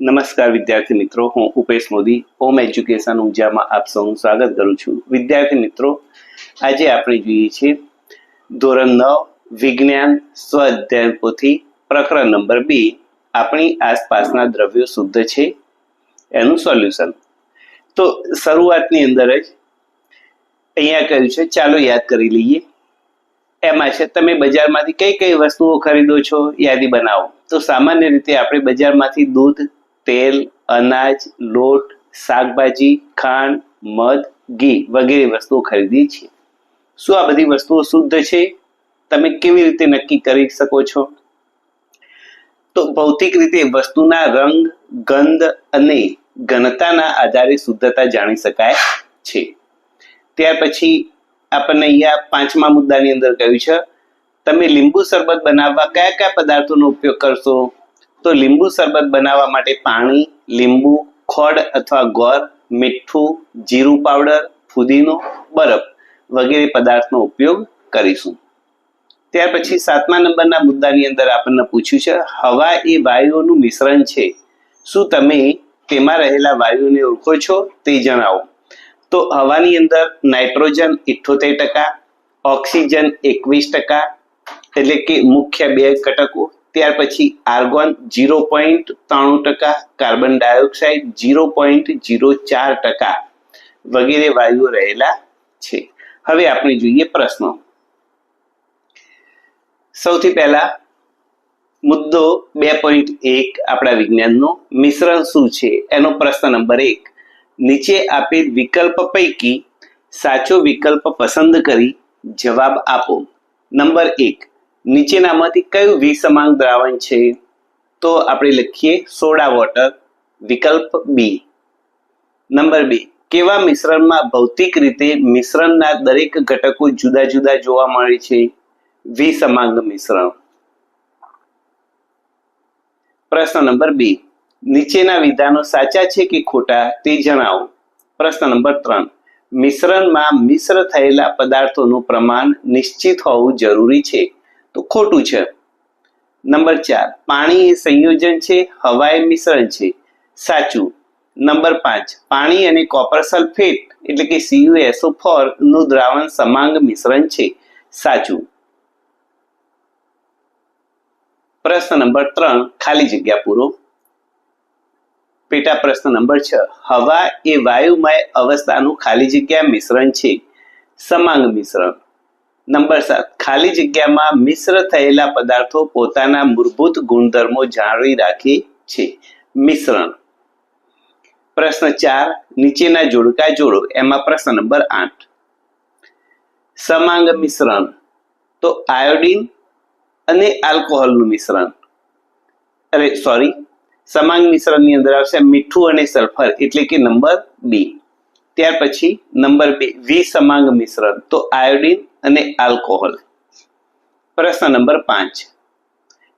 નમસ્કાર વિદ્યાર્થી મિત્રો, હું ઉપેશ મોદી હોમ એજ્યુકેશન ઉર્જામાં આપ સૌનું સ્વાગત કરું છું. વિદ્યાર્થી મિત્રો, આજે આપણે જોઈએ છીએ ધોરણ નવ, વિજ્ઞાન, સ્વ અધ્યયન પોથી પ્રકરણ નંબર બે, આપણી આસપાસના દ્રવ્યો શુદ્ધ છે એનું સોલ્યુશન. તો શરૂઆતની અંદર જ અહીંયા કહ્યું છે, ચાલો યાદ કરી લઈએ. એમાં છે, તમે બજારમાંથી કઈ કઈ વસ્તુઓ ખરીદો છો, યાદી બનાવો. તો સામાન્ય રીતે આપણે બજારમાંથી દૂધ તેલ, અનાજ, લોટ, શાકભાજી, ખાંડ, મધ, ઘી વગેરે વસ્તુઓ ખરીદી છે શું આ બધી વસ્તુઓ શુદ્ધ છે? તમે કેવી રીતે નક્કી કરી શકો છો? તો ભૌતિક રીતે વસ્તુના રંગ, ગંધ અને ઘનતાના આધારે શુદ્ધતા જાણી શકાય છે. ત્યાર પછી આપણને અહીંયા પાંચમા મુદ્દાની અંદર કહ્યું છે, તમે લીંબુ શરબત બનાવવા કયા કયા પદાર્થોનો ઉપયોગ કરશો? તો લીંબુ શરબત બનાવવા માટે પાણી, લીંબુ, ખોડ અથવા ગોળ મીઠું, જીરું પાવડર, ફુદીનો, બરફ વગેરે પદાર્થનો ઉપયોગ કરીશું. ત્યાર પછી સાતમા નંબરના મુદ્દાની અંદર આપણને પૂછ્યું છે, હવા એ વાયુઓનું મિશ્રણ છે. શું તમે તેમાં રહેલા વાયુઓને ઓળખો છો તે જણાવો. તો હવાની અંદર નાઇટ્રોજન ઇઠ્ઠોતેર ટકા, ઓક્સિજન એકવીસ ટકા, એટલે કે મુખ્ય બે ઘટકો ત્યાર પછી આર્ગોન જીરો પોઈન્ટ ત્રાણું ટકા carbon dioxide zero point zero ચાર ટકા વગેરે વાયુઓ રહેલા છે. હવે આપણે જોઈએ પ્રશ્નો. સૌથી પહેલા મુદ્દો બે પોઈન્ટ એક આપણા વિજ્ઞાનનો મિશ્રણ શું છે? એનો પ્રશ્ન નંબર એક, નીચે આપેલ વિકલ્પ પૈકી સાચો વિકલ્પ પસંદ કરી જવાબ આપો. નંબર એક નીચેનામાંથી કયું વિસમાંગ દ્રાવણ છે? તો આપણે લખીએ સોડા વોટર, વિકલ્પ બી નંબર બે, કેવા મિશ્રણમાં ભૌતિક રીતે મિશ્રણના દરેક ઘટકો જુદા જુદા જોવા મળે છે? વિસમાંગ મિશ્રણ. પ્રશ્ન નંબર બે, નીચેના વિધાનો સાચા છે કે ખોટા તે જણાવો. પ્રશ્ન નંબર ત્રણ, મિશ્રણમાં મિશ્ર થયેલા પદાર્થોનું પ્રમાણ નિશ્ચિત હોવું જરૂરી છે? તો ખોટું છે. નંબર ચાર, પાણી એ સંયોજન છે, હવા એ મિશ્રણ છે. સાચું. નંબર પાંચ, પાણી અને કોપર સલ્ફેટ એટલે કે સીયુએસઓ ફોરનું દ્રાવણ સમાંગ મિશ્રણ છે. સાચું. પ્રશ્ન નંબર ત્રણ, ખાલી જગ્યા પૂરો. પેટા પ્રશ્ન નંબર છ, હવા એ વાયુમય અવસ્થાનું ખાલી જગ્યા મિશ્રણ છે. સમાંગ મિશ્રણ. નંબર સાત. ખાલી જગ્યામાં મિશ્ર થયેલા પદાર્થો પોતાના મૂળભૂત ગુણધર્મો જાળવી રાખે છે. મિશ્રણ. પ્રશ્ન ચાર. નીચેના જોડકા જોડો. એમાં પ્રશ્ન નંબર આઠ. સમાંગ મિશ્રણ. તો આયોડિન અને આલ્કોહોલનું મિશ્રણ. અરે સોરી સમાંગ મિશ્રણની અંદર આવશે મીઠું અને સલ્ફર. એટલે કે નંબર બી. ત્યાર પછી નંબર બે વિસમાંગ મિશ્રણ, તો આયોડિન અને આલ્કોહોલ. પ્રશ્ન નંબર પાંચ.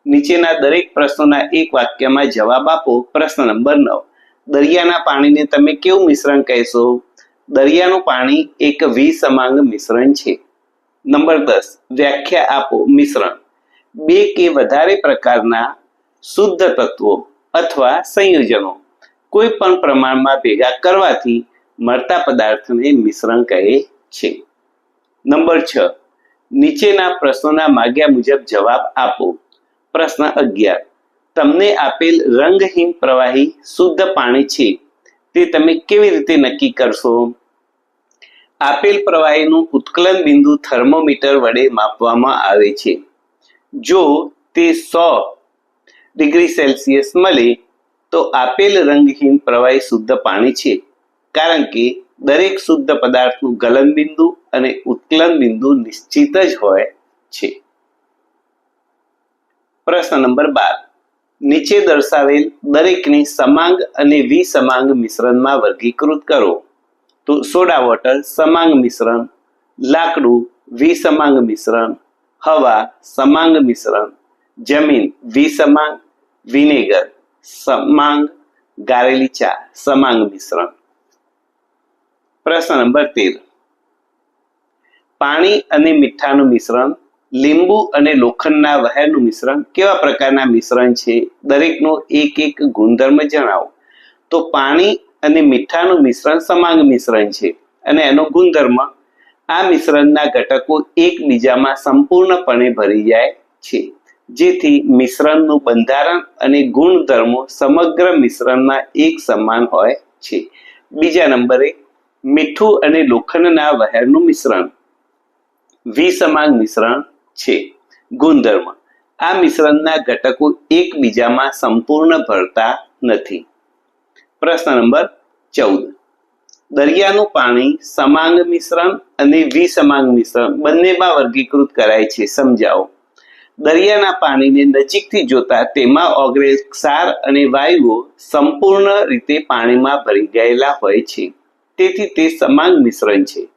નીચેના દરેક પ્રશ્નોના એક વાક્યમાં જવાબ આપો. પ્રશ્ન નંબર નવ. દરિયાના પાણીને તમે કેવું મિશ્રણ કહેશો? દરિયાનું પાણી એક વિસમાંગ મિશ્રણ છે. નંબર દસ. વ્યાખ્યા આપો મિશ્રણ. બે કે વધારે પ્રકારના શુદ્ધ તત્વો અથવા સંયોજનો કોઈ પણ પ્રમાણમાં ભેગા કરવાથી મળતા પદાર્થને મિશ્રણ કહે છે. નંબર છ. નીચેના પ્રશ્નોના માગ્યા મુજબ જવાબ આપો. પ્રશ્ન અગિયાર. તમને આપેલ રંગહીન પ્રવાહી શુદ્ધ પાણી છે. તે તમે કેવી રીતે નક્કી કરશો? આપેલ પ્રવાહીનું ઉત્કલન બિંદુ થર્મોમીટર વડે માપવામાં આવે છે. જો તે સો ડિગ્રી સેલ્સિયસ મળે, તો આપેલ રંગહીન પ્રવાહી શુદ્ધ પાણી છે. કારણ કે દરેક શુદ્ધ પદાર્થનું ગલન બિંદુ અને ઉત્કલન બિંદુ નિશ્ચિત જ હોય છે. પ્રશ્ન નંબર બાર. નીચે દર્શાવેલ દરેકની સમાંગ અને વિસમાંગ મિશ્રણમાં વર્ગીકૃત કરો. તો સોડા વોટર સમાંગ મિશ્રણ, લાકડું વિસમાંગ મિશ્રણ, હવા સમાંગ મિશ્રણ, જમીન વિસમાંગ, વિનેગર સમાંગ, ગારેલી ચા સમાંગ મિશ્રણ. પ્રશ્ન નંબર તેર. પાણી અને મીઠાનું મિશ્રણ, લીંબુ અને લોખંડના વહેરનું મિશ્રણ કેવા પ્રકારના મિશ્રણ છે? દરેકનો એક એક ગુણધર્મ જણાવો. તો પાણી અને મીઠાનું મિશ્રણ સમાંગ મિશ્રણ છે અને એનો ગુણધર્મ, આ મિશ્રણના ઘટકો એકબીજામાં સંપૂર્ણપણે ભરી જાય છે. જેથી મિશ્રણનું બંધારણ અને ગુણધર્મો સમગ્ર મિશ્રણમાં એક સમાન હોય છે. બીજા નંબરે મીઠું અને લોખંડના વહેરનું મિશ્રણ. વિસમાંગ મિશ્રણ છે. ગુણધર્મ. આ મિશ્રણના ઘટકો એકબીજામાં સંપૂર્ણ ભરતા નથી. પ્રશ્ન નંબર ચૌદ. દરિયાનું પાણી સમાંગ મિશ્રણ અને વિસમાંગ મિશ્રણ બંનેમાં વર્ગીકૃત કરાય છે. સમજાવો. દરિયાના પાણીને નજીકથી જોતા તેમાં ઓગળેલ ક્ષાર અને વાયુઓ સંપૂર્ણ રીતે પાણીમાં ભરી ગયેલા હોય છે. તેથી તે સમાંગ મિશ્રણ છે.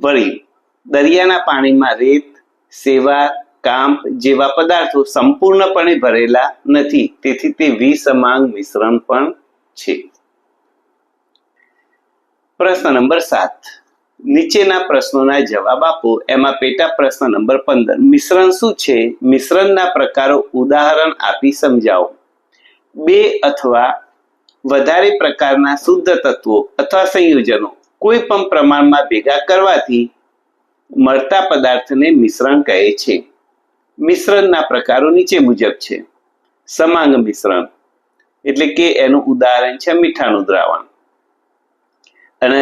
વળી, દરિયાના પાણીમાં રેત, સેવા કાંપ જેવા પદાર્થો સંપૂર્ણપણે ભરેલા નથી. તેથી તે વિસમાંગ મિશ્રણ પણ છે. પ્રશ્ન નંબર સાત. નીચેના પ્રશ્નોના જવાબ આપો. એમાં પેટા પ્રશ્ન નંબર પંદર. મિશ્રણ શું છે? મિશ્રણના પ્રકારો ઉદાહરણ આપી સમજાવો. બે અથવા વધારે પ્રકારના શુદ્ધ તત્વો અથવા સંયોજનો કોઈ પણ પ્રમાણમાં ભેગા કરવાથી મળતા પદાર્થને મિશ્રણ કહે છે. મિશ્રણના પ્રકારો નીચે મુજબ છે. સમાંગ મિશ્રણ એટલે કે એનું ઉદાહરણ છે મીઠાનું દ્રાવણ. અને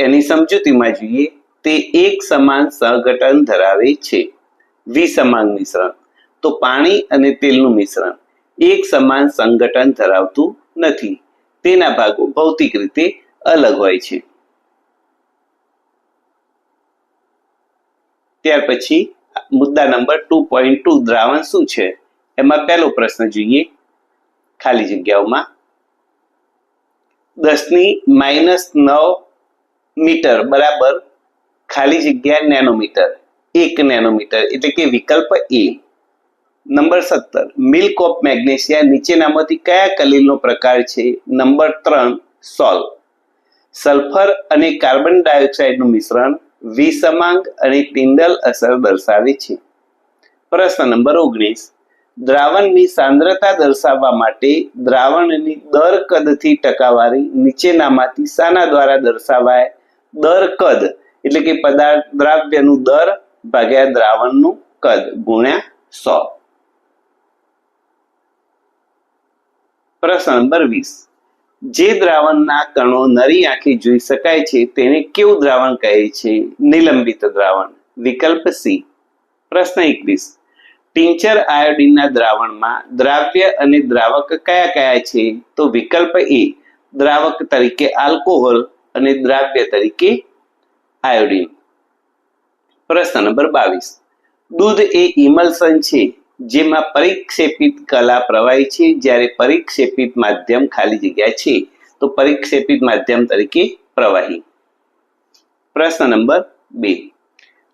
એની સમજૂતીમાં જોઈએ તે એક સમાન સહગઠન ધરાવે છે. વિસમાંગ મિશ્રણ. તો પાણી અને તેલનું મિશ્રણ એક સમાન સંગઠન ધરાવતું નથી. તેના ભાગો ભૌતિક રીતે અલગ હોય છે. ત્યાર પછી મુદ્દા નંબર ટુ પોઈન્ટ ટુ દ્રાવણ શું છે? એમાં પહેલો પ્રશ્ન જોઈએ. ખાલી જગ્યાઓમાં. દસની માઇનસ નવ મીટર બરાબર ખાલી જગ્યા નેનોમીટર. એક નેનોમીટર. એટલે કે વિકલ્પ એ. નંબર સત્તર મિલ્ક ઓફ મેગ્નેશિયા નીચેનામાંથી કયા કલીલનો પ્રકાર છે? નંબર ત્રણ સોલ સલ્ફર અને કાર્બન ડાયોક્સાઇડનું મિશ્રણ વિસમાંગ અને ટિન્ડલ અસર દર્શાવે છે. પ્રશ્ન નંબર ઓગણીસ, દ્રાવણની સાંદ્રતા દર્શાવવા માટે દ્રાવણની દર કદથી ટકાવારી નીચેનામાંથી શાના દ્વારા દર્શાવાય દર કદ, એટલે કે પદાર્થ દ્રાવ્યનું દર ભાગ્યા દ્રાવણનું કદ ગુણ્યા સો. પ્રશ્ન નંબર વીસ. જે દ્રાવણના કણો નરી આંખે જોઈ શકાય છે, તેને કેવું દ્રાવણ કહે છે? નિલંબિત દ્રાવણ. વિકલ્પ સી. પ્રશ્ન એકવીસ. ટિંચર આયોડિનના દ્રાવણમાં દ્રાવ્ય અને દ્રાવક કયા કયા છે? તો વિકલ્પ એ, દ્રાવક તરીકે આલ્કોહોલ અને દ્રાવ્ય તરીકે આયોડિન. પ્રશ્ન નંબર બાવીસ. દૂધ એ ઇમલ્સન છે. જેમાં પરિક્ષેપિત કલા પ્રવાહી છે. જ્યારે પરિક્ષેપિત માધ્યમ ખાલી જગ્યા છે, તો પરિક્ષેપિત માધ્યમ તરીકે પ્રવાહી. પ્રશ્ન નંબર બે.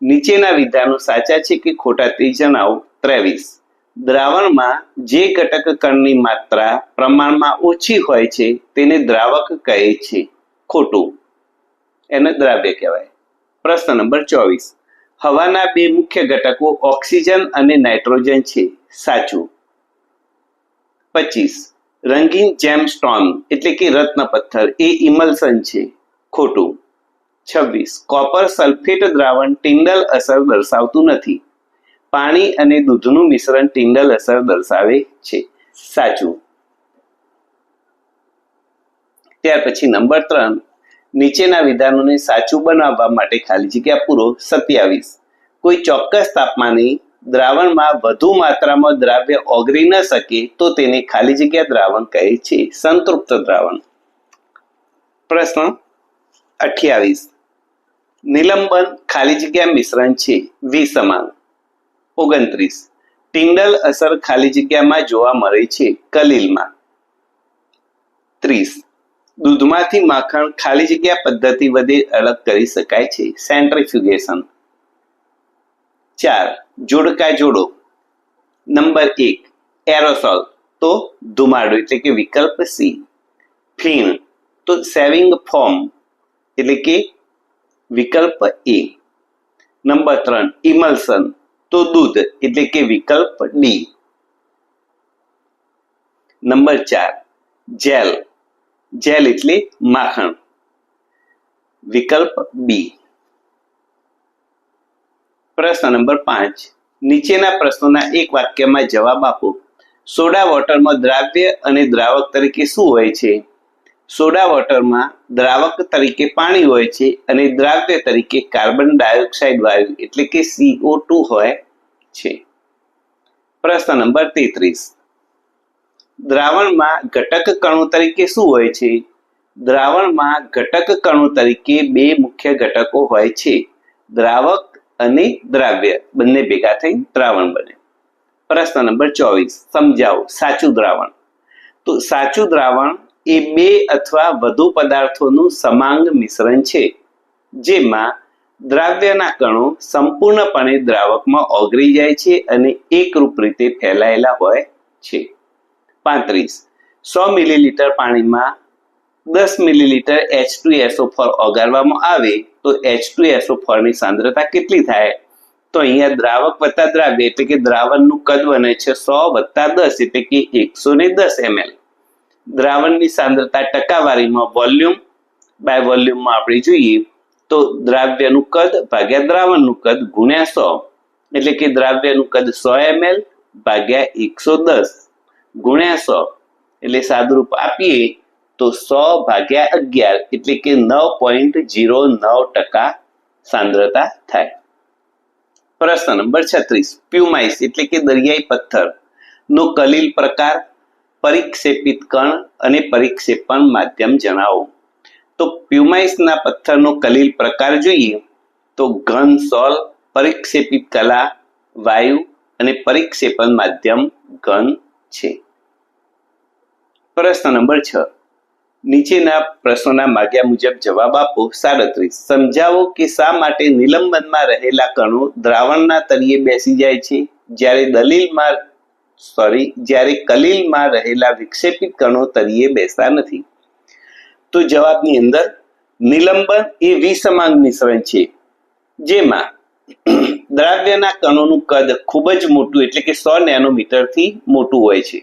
નીચેના વિધાનો સાચા છે કે ખોટા તે જણાવો. ત્રેવીસ. દ્રાવણમાં જે ઘટક કણની માત્રા પ્રમાણમાં ઓછી હોય છે, તેને દ્રાવક કહે છે. ખોટું. એને દ્રાવ્ય કહેવાય. પ્રશ્ન નંબર ચોવીસ. હવાના બે મુખ્ય ઘટકો ઓક્સિજન અને નાઇટ્રોજન છે. સાચું. પચીસ. રંગીન જેમ સ્ટોન એટલે કે રત્ન પથ્થર એ ઇમલ્સન છે. ખોટું. છવ્વીસ. કોપર સલ્ફેટ દ્રાવણ ટિન્ડલ અસર દર્શાવતું નથી. પાણી અને દૂધનું મિશ્રણ ટિન્ડલ અસર દર્શાવે છે. સાચું. ત્યાર પછી નંબર ત્રણ. નીચેના વિધાનોને સાચું બનાવવા માટે ખાલી જગ્યા પૂરો સત્યાવીસ. કોઈ ચોક્કસ તાપમાને દ્રાવણમાં વધુ માત્રામાં દ્રાવ્ય ઓગળી ન શકે તો તેને ખાલી જગ્યા દ્રાવણ કહે છે, સંતૃપ્ત દ્રાવણ. પ્રશ્ન અઠ્યાવીસ. નિલંબન ખાલી જગ્યા મિશ્રણ છે વિસમાન ઓગણત્રીસ. ટિંડલ અસર ખાલી જગ્યામાં જોવા મળે છે, કલીલમાં. ત્રીસ. દૂધમાંથી માખણ ખાલી જગ્યા પદ્ધતિ વડે અલગ કરી શકાય છે. સેન્ટ્રીફ્યુગેશન ચાર, જોડકા જોડો. નંબર એક એરોસોલ તો ધુમાડો એટલે કે વિકલ્પ સી. ફીણ તો સેવિંગ ફોર્મ એટલે કે વિકલ્પ એ. નંબર ત્રણ ઇમલ્સન તો દૂધ એટલે કે વિકલ્પ ડી. નંબર ચાર જેલ જેલ એટલે માખણ. વિકલ્પ બી પ્રશ્ન નંબર પાંચ. નીચેના પ્રશ્નોના એક વાક્યમાં જવાબ આપો. સોડા વોટરમાં દ્રાવ્ય અને દ્રાવક તરીકે શું હોય છે? સોડા વોટરમાં દ્રાવક તરીકે પાણી હોય છે અને દ્રાવ્ય તરીકે કાર્બન ડાયોક્સાઇડ વાયુ એટલે કે સીઓ ટુ હોય છે. પ્રશ્ન નંબર તેત્રીસ. દ્રાવણમાં ઘટક કણો તરીકે શું હોય છે? દ્રાવણમાં ઘટક કણો તરીકે બે મુખ્ય ઘટકો હોય છે. દ્રાવક અને દ્રાવ્ય. બંને ભેગા થઈ દ્રાવણ બને. પ્રશ્ન નંબર ચોવીસ. સમજાવો. સાચું દ્રાવણ. તો સાચું દ્રાવણ એ બે અથવા વધુ પદાર્થોનું સમાંગ મિશ્રણ છે, જેમાં દ્રાવ્યના કણો સંપૂર્ણપણે દ્રાવકમાં ઓગળી જાય છે અને એકરૂપ રીતે ફેલાયેલા હોય છે. પાંત્રીસ. સો મિલીલીટર પાણીમાં દસ millilitre H two S O four ઓગાળવામાં આવે તો એચ ટુ એસો ફોરની સાંદ્રતા કેટલી થાય? તો અહીંયા દ્રાવક વત્તા દ્રાવ્ય એટલે કે દ્રાવણનું કદ બને છે સો વત્તા દસ એટલે કે એકસો ને દસ એમએલ. દ્રાવણની સાંદ્રતા ટકાવારીમાં વોલ્યુમ, બાય વોલ્યુમમાં આપણે જોઈએ તો દ્રાવ્યનું કદ ભાગ્યા દ્રાવણનું કદ ગુણ્યા સો. એટલે કે દ્રાવ્યનું કદ સો એમએલ ભાગ્યા એકસો દસ. ગુણ્યા સો એટલે સાદુરૂપ આપીએ તો સો ભાગ્યા અગિયાર એટલે કે નવ પોઈન્ટ જીરો નવ ટકા સાંદ્રતા થાય. પ્રશ્ન નંબર છત્રીસ, પ્યુમાઇસ એટલે કે દરિયાઈ પથ્થર નો કલીલ પ્રકાર પરિક્ષેપિત કણ અને પરિક્ષેપણ માધ્યમ જણાવો. તો પ્યુમાઇસના પથ્થરનો કલીલ પ્રકાર જોઈએ તો ઘન, સોલ, પરિક્ષેપિત કલા, વાયુ અને પરિક્ષેપણ માધ્યમ ઘન છે. પ્રશ્ન નંબર છ. નીચેના પ્રશ્નોના માગ્યા મુજબ જવાબ આપો. સાડત્રીસ. સમજાવો કે શા માટે નિલંબનમાં રહેલા કણો દ્રાવણના તળિયે બેસી જાય છે? જ્યારે દલીલમાં સોરી જ્યારે કલીલમાં રહેલા વિક્ષેપિત કણો તળિયે બેસતા નથી. તો જવાબની અંદર, નિલંબન એ વિસમાંગ મિશ્રણ છે. જેમાં દ્રાવ્યના કણોનું કદ ખૂબ જ મોટું, એટલે કે સો નેનોમીટરથી મોટું હોય છે.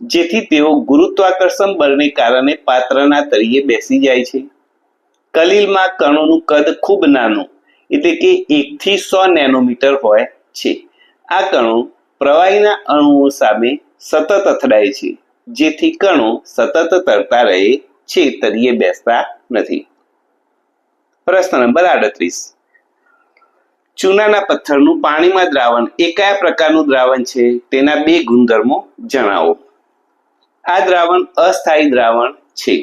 જેથી તેઓ ગુરુત્વાકર્ષણ બળને કારણે પાત્રના તળિયે બેસી જાય છે. કલીલમાં કણોનું કદ ખૂબ નાનું, એટલે કે એકથી સો નેનોમીટર હોય છે. આ કણો પ્રવાહીના અણુઓ સામે સતત અથડાય છે, જેથી કણો સતત તરતા રહે છે, તળિયે બેસતા નથી. પ્રશ્ન નંબર આડત્રીસ. ચૂનાના પથ્થરનું પાણીમાં દ્રાવણ એ કયા પ્રકારનું દ્રાવણ છે તેના બે ગુણધર્મો જણાવો. આ દ્રાવણ અસ્થાયી દ્રાવણ છે.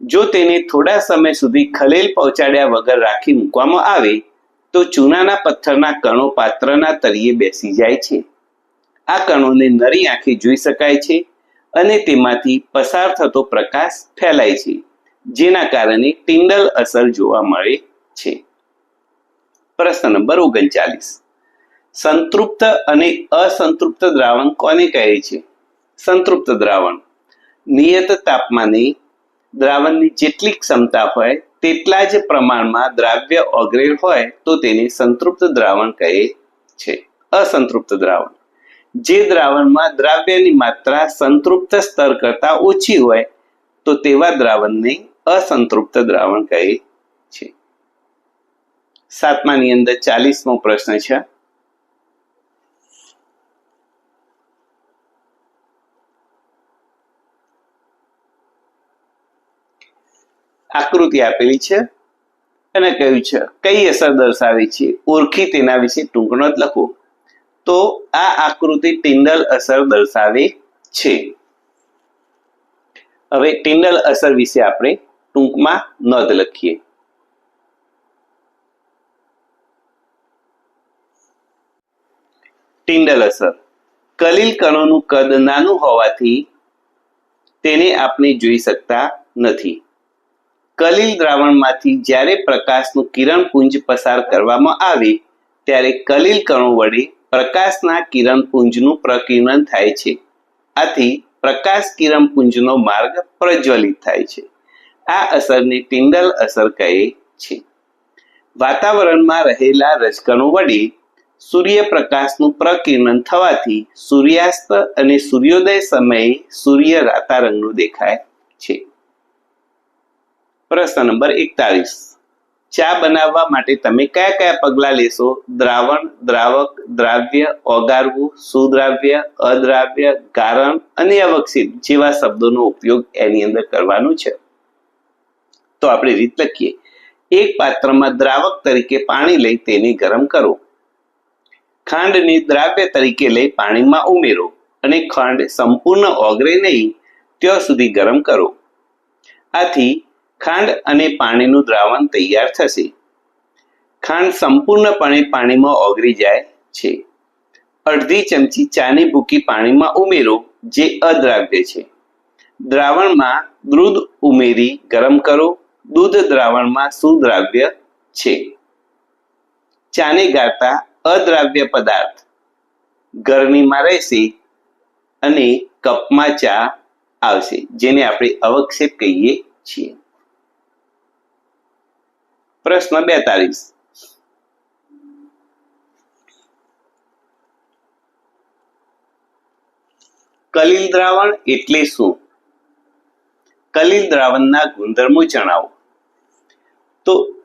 જો તેને થોડા સમય સુધી ખલેલ પહોંચાડ્યા વગર રાખી મૂકવામાં આવે, તો ચૂનાના પથ્થરના કણો પાત્રના તળિયે બેસી જાય છે. આ કણોને નરી આંખે જોઈ શકાય છે અને તેમાંથી પસાર થતો પ્રકાશ ફેલાય છે, જેના કારણે ટિંડલ અસર જોવા મળે છે. પ્રશ્ન નંબર ઓગણચાલીસ સંતૃપ્ત અને અસંતૃપ્ત દ્રાવણ કોને કહે છે? સંતૃપ્ત દ્રાવણ. નિયત તાપમાને દ્રાવણની જેટલી ક્ષમતા હોય, તેટલા જ પ્રમાણમાં દ્રાવ્ય ઓગળેલ હોય, તો તેને સંતૃપ્ત દ્રાવણ કહે છે. અસંતૃપ્ત દ્રાવણ. જે દ્રાવણમાં દ્રાવ્યની માત્રા સંતૃપ્ત સ્તર કરતા ઓછી હોય, તો તેવા દ્રાવણને અસંતૃપ્ત દ્રાવણ કહે છે. સાતમાની અંદર ચાલીસમો પ્રશ્ન છે. આકૃતિ આપેલી છે અને કહ્યું છે, કઈ અસર દર્શાવે છે? ઓળખી તેના વિશે ટૂંક જ લખો. તો આ આકૃતિ ટિન્ડલ અસર દર્શાવે છે. હવે ટિન્ડલ અસર વિશે આપણે ટૂંકમાં નોંધ લખીએ. ટિન્ડલ અસર. કલીલ કણોનું કદ નાનું હોવાથી તેને આપણે જોઈ શકતા નથી. કલીલ દ્રાવણમાંથી જ્યારે પ્રકાશનું કિરણપુંજ પસાર કરવામાં આવે, ત્યારે કલીલ કણો વડે પ્રકાશના કિરણપુંજનું પ્રકિરણ થાય છે. આથી પ્રકાશ કિરણપુંજનો માર્ગ પ્રજ્વલિત થાય છે. આ અસરને ટિન્ડલ અસર કહે છે. વાતાવરણમાં રહેલા રજકણો વડે સૂર્યપ્રકાશનું પ્રકિરણ થવાથી સૂર્યાસ્ત અને સૂર્યોદય સમયે સૂર્ય રાતા રંગનું દેખાય છે. પ્રશ્ન નંબર એકતાલીસ. ચા બનાવવા માટે તમે કયા કયા પગલા લેશો? દ્રાવણ, દ્રાવક, દ્રાવ્ય, ઓગારવું, સુદ્રાવ્ય, અદ્રાવ્ય, ગારણ અને અવક્ષિત જેવા શબ્દોનો ઉપયોગ એની અંદર કરવાનું છે. તો આપણે રીત લખીએ. એક પાત્રમાં દ્રાવક તરીકે પાણી લઈ તેને ગરમ કરો. ખાંડને દ્રાવ્ય તરીકે લઈ પાણીમાં ઉમેરો અને ખાંડ સંપૂર્ણ ઓગળે નહીં, ત્યાં સુધી ગરમ કરો. આથી ખાંડ અને પાણીનું દ્રાવણ તૈયાર થશે. ખાંડ સંપૂર્ણપણે પાણીમાં ઓગળી જાય છે. અડધી ચમચી ચાની ભૂકી પાણીમાં ઉમેરો, જે અદ્રાવ્ય છે. દ્રાવણમાં દૂધ ઉમેરી ગરમ કરો. દૂધ દ્રાવણમાં સુદ્રાવ્ય છે. ચાને ગાળતા અદ્રાવ્ય પદાર્થ. ગરમીમાં રહેશે અને કપમાં ચા આવશે, જેને આપણે અવક્ષેપ કહીએ છીએ. પ્રશ્ન બેતાલીસ. કલિલ દ્રાવણ એટલે શું? કલિલ દ્રાવણના ગુણધર્મો જણાવો. તો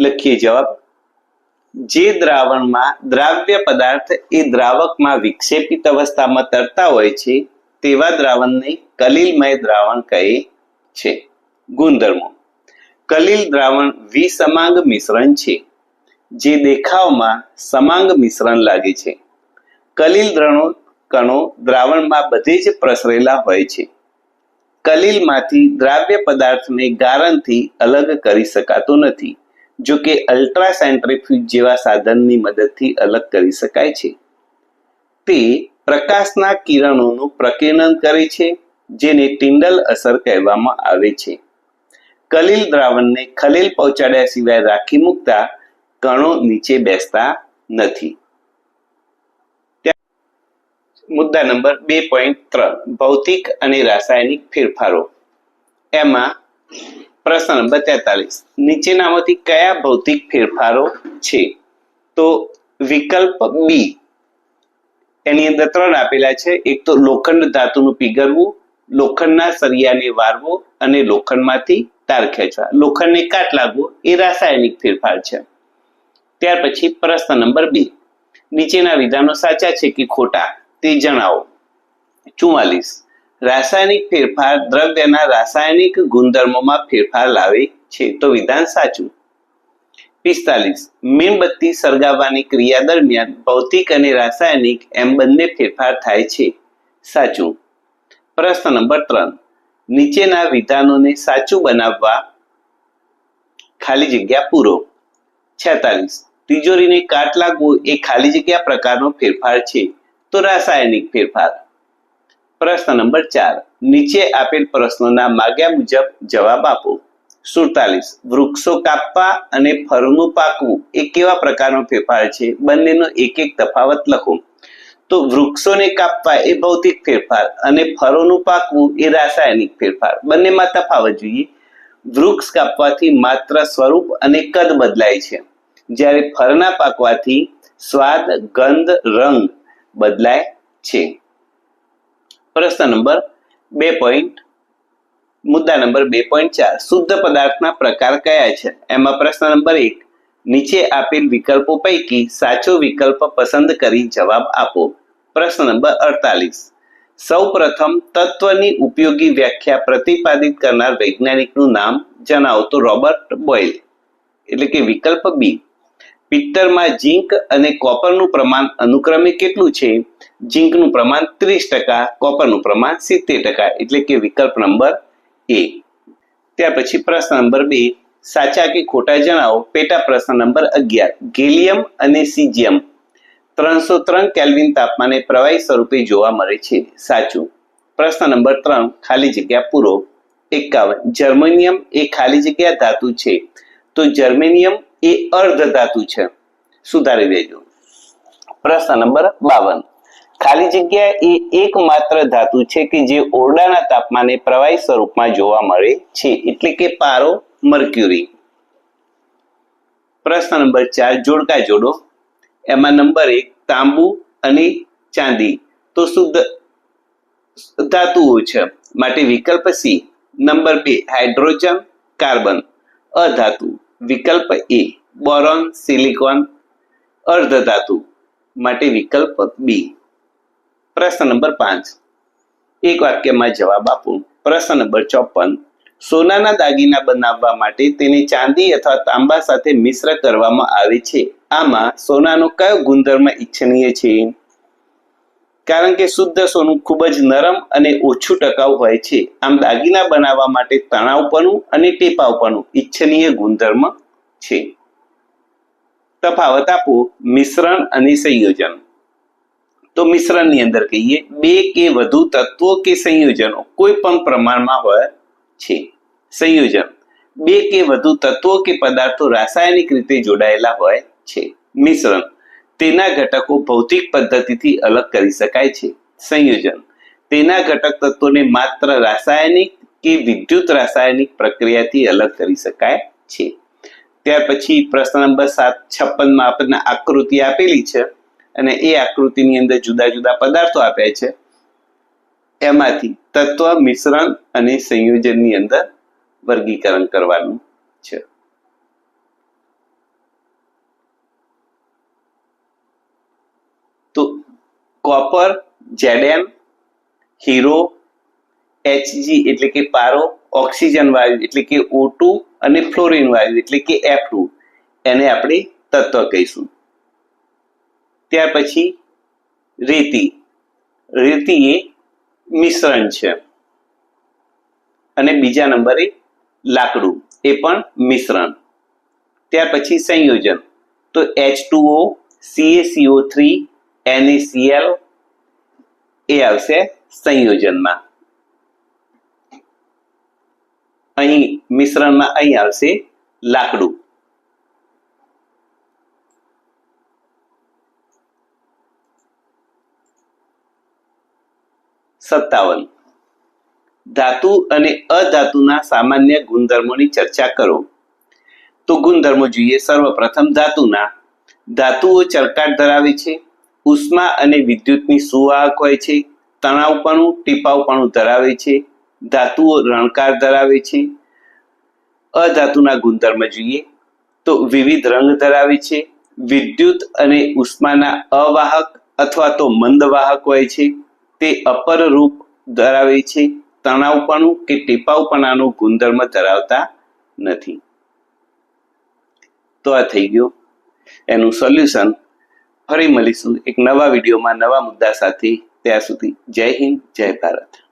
લખીએ જવાબ. જે દ્રાવણમાં દ્રાવ્ય પદાર્થ એ દ્રાવકમાં વિક્ષેપિત અવસ્થામાં તરતા હોય છે, તેવા દ્રાવણને કલિલમય દ્રાવણ કહે છે. ગુણધર્મો. કલિલ દ્રાવણ વિસમાંગ મિશ્રણ છે, જે દેખાવમાં સમાંગ મિશ્રણ લાગે છે. કલિલ દ્રણો, કણો દ્રાવણમાં બધે જ પ્રસરેલા હોય છે. કલિલમાંથી દ્રાવ્ય પદાર્થને ગારણથી અલગ કરી શકાતો નથી. જો કે અલ્ટ્રા સેન્ટ્રીફ્યુજ જેવા સાધનની મદદથી અલગ કરી શકાય છે. તે પ્રકાશના કિરણોનું પ્રકિર્ણન કરે છે, જેને ટિન્ડલ અસર કહેવામાં આવે છે. કલીલ દ્રાવણને ખલેલ પહોંચાડ્યા સિવાય રાખી મૂકતા કણો નીચે બેસતા નથી. મુદ્દા નંબર બે પોઈન્ટ ત્રણ, ભૌતિક અને રાસાયણિક ફેરફારો. એમાં પ્રશ્ન નંબર તેતાલીસ નીચેનામાંથી કયા ભૌતિક ફેરફારો છે? તો વિકલ્પ બી એની અંદર ત્રણ આપેલા છે. એક તો લોખંડ ધાતુનું પીગળવું લોખંડના સરિયાને વારવો અને લોખંડમાંથી તાર ખેંચવા. લોખંડને કાટ લાગવો એ રાસાયણિક ફેરફાર છે. ત્યાર પછી પ્રશ્ન નંબર બી નીચેના વિધાનો સાચા છે કે ખોટા તે જણાવો. ચુમ્માલીસ રાસાયણિક ફેરફાર દ્રવ્યના રાસાયણિક ગુણધર્મોમાં ફેરફાર લાવે છે. તો વિધાન સાચું. પિસ્તાલીસ. મીણબત્તી સળગાવવાની ક્રિયા દરમિયાન ભૌતિક અને રાસાયણિક એમ બંને ફેરફાર થાય છે. સાચું. પ્રશ્ન નંબર ત્રણ. નીચેના વિધાનોને સાચું બનાવવા ખાલી જગ્યા પૂરો. છેતાલીસ. તિજોરીને કાટ લાગવો એ ખાલી જગ્યા પ્રકારનો ફેરફાર છે. તો રાસાયણિક ફેરફાર. પ્રશ્ન નંબર ચાર. નીચે આપેલ પ્રશ્નોના માગ્યા મુજબ જવાબ આપો. સુડતાલીસ. વૃક્ષો કાપવા અને ફળનું પાકવું એ કેવા પ્રકારનો ફેરફાર છે? બંનેનો એક એક તફાવત લખો. તો વૃક્ષોને કાપવા એ ભૌતિક ફેરફાર અને ફળોનું પાકવું એ રાસાયણિક ફેરફાર. બંનેમાં તફાવત જોઈએ. વૃક્ષ કાપવાથી માત્ર સ્વરૂપ અને કદ બદલાય છે. જ્યારે ફળના પાકવાથી સ્વાદ, ગંધ, રંગ બદલાય છે. પ્રશ્ન નંબર બે પોઈન્ટ મુદ્દા નંબર બે પોઈન્ટ ચાર, શુદ્ધ પદાર્થના પ્રકાર કયા છે? એમાં પ્રશ્ન નંબર એક, નીચે આપેલ વિકલ્પો પૈકી સાચો વિકલ્પ પસંદ કરી જવાબ આપો. પ્રશ્ન નંબર અડતાલીસ, સૌ પ્રથમ તત્વની ઉપયોગી વ્યાખ્યા પ્રતિપાદિત કરનાર વૈજ્ઞાનિકનું નામ જણાવો તો રોબર્ટ બોયલ. એટલે કે વિકલ્પ બી. પિત્તરમાં ઝીંક અને કોપરનું પ્રમાણ અનુક્રમે કેટલું છે? ઝીંકનું પ્રમાણ ત્રીસ ટકા, કોપરનું પ્રમાણ સિત્તેર ટકા, એટલે કે વિકલ્પ નંબર એ. ત્યાર પછી પ્રશ્ન નંબર બે. સાચા કે ખોટા જણાવો? પેટા પ્રશ્ન નંબર અગિયાર. ગેલિયમ અને સીજિયમ. ત્રણસો ત્રણ કેલ્વિન તાપમાને પ્રવાહી સ્વરૂપે જોવા મળે છે. સાચું. પ્રશ્ન નંબર ત્રણ. ખાલી જગ્યા પૂરો. એકાવન. જર્મનિયમ એ ખાલી જગ્યા ધાતુ છે. તો જર્મેનિયમ એ અર્ધ ધાતુ છે. સુધારી દેજો. પ્રશ્ન નંબર બાવન. ખાલી જગ્યા એ એકમાત્ર ધાતુ છે કે જે ઓરડાના તાપમાને પ્રવાહી સ્વરૂપમાં જોવા મળે છે, એટલે કે પારો, મર્ક્યુરી. પ્રશ્ન નંબર ચાર, જોડકા જોડો. એમાં નંબર એક, તાંબુ અને ચાંદી. તો શુદ્ધ ધાતુઓ છે. માટે વિકલ્પ સી, નંબર બે, હાઇડ્રોજન, કાર્બન. અધાતુ. વિકલ્પ એ બોરોન, સિલિકોન, અર્ધધાતુ માટે વિકલ્પ બી. પ્રશ્ન નંબર પાંચ. એક વાક્યમાં જવાબ આપો. પ્રશ્ન નંબર ચોપન. સોનાના દાગીના બનાવવા માટે તેને ચાંદી અથવા તાંબા સાથે મિશ્ર કરવામાં આવે છે. આમાં સોનાનો કયો ગુણધર્મ ઈચ્છનીય છે? કારણ કે શુદ્ધ સોનું ખૂબ જ નરમ અને ઓછું ટકાઉ હોય છે. આમ દાગીના બનાવવા માટે તણાવપણું અને ટેપાવપણું ઈચ્છનીય ગુણધર્મ છે. તફાવત આપો, મિશ્રણ અને સંયોજન. તો મિશ્રણની અંદર કહીએ, બે કે વધુ તત્વો કે સંયોજનો કોઈ પણ પ્રમાણમાં હોય છે. સંયોજન. બે કે વધુ તત્વો કે પદાર્થો રાસાયણિક રીતે જોડાયેલા હોય છે. મિશ્રણ. તેના ઘટકો ભૌતિક પદ્ધતિથી અલગ કરી શકાય છે. સંયોજન. તેના ઘટક તત્વોને માત્ર રાસાયણિક કે વિદ્યુત રાસાયણિક પ્રક્રિયાથી અલગ કરી શકાય છે. ત્યાર પછી પ્રશ્ન નંબર સાત, છપ્પનમાં આપણને આકૃતિ આપેલી છે અને એ આકૃતિની અંદર જુદા જુદા પદાર્થો આપ્યા છે. એમાંથી તત્વ, મિશ્રણ અને સંયોજનની અંદર વર્ગીકરણ કરવાનું છે તો કોપર, જેડેમ, હીરો એચજી એટલે કે પારો, ઓક્સિજન વાયુ એટલે કે ઓટુ અને ફ્લોરિન વાયુ એટલે કે F2 એને આપણે તત્વ કહીશું. ત્યાર પછી રેતી. રેતી એ મિશ્રણ છે. અને બીજા નંબરે લાકડું. એ પણ મિશ્રણ. ત્યાર પછી સંયોજન. તો H two O C A C O three N A C L એ આવશે સંયોજનમાં. અહીં મિશ્રણમાં અહીં આવશે લાકડું. સત્તાવન. ધાતુ અને અધાતુના સામાન્ય ગુણધર્મોની ચર્ચા કરો. તો ગુણધર્મો જોઈએ. સર્વપ્રથમ ધાતુના. ધાતુઓ ચળકાટ ધરાવે છે. ઉષ્મા અને વિદ્યુતની સુવાહક હોય છે, તણાવપણું ટીપાવપણું ધરાવે છે, ધાતુઓ રણકાર ધરાવે છે. અધાતુના ગુણધર્મ જોઈએ તો વિવિધ રંગ ધરાવે છે. વિદ્યુત અને ઉષ્માના અવાહક અથવા તો મંદવાહક હોય છે. તે અપર રૂપ ધરાવે છે. તણાવપણું કે ટીપાવપણાનો ગુણધર્મ ધરાવતા નથી. તો આ થઈ ગયું એનું સોલ્યુશન ફરી મળીશું એક નવા વિડીયોમાં નવા મુદ્દા સાથે. ત્યાં સુધી જય હિન્દ જય ભારત.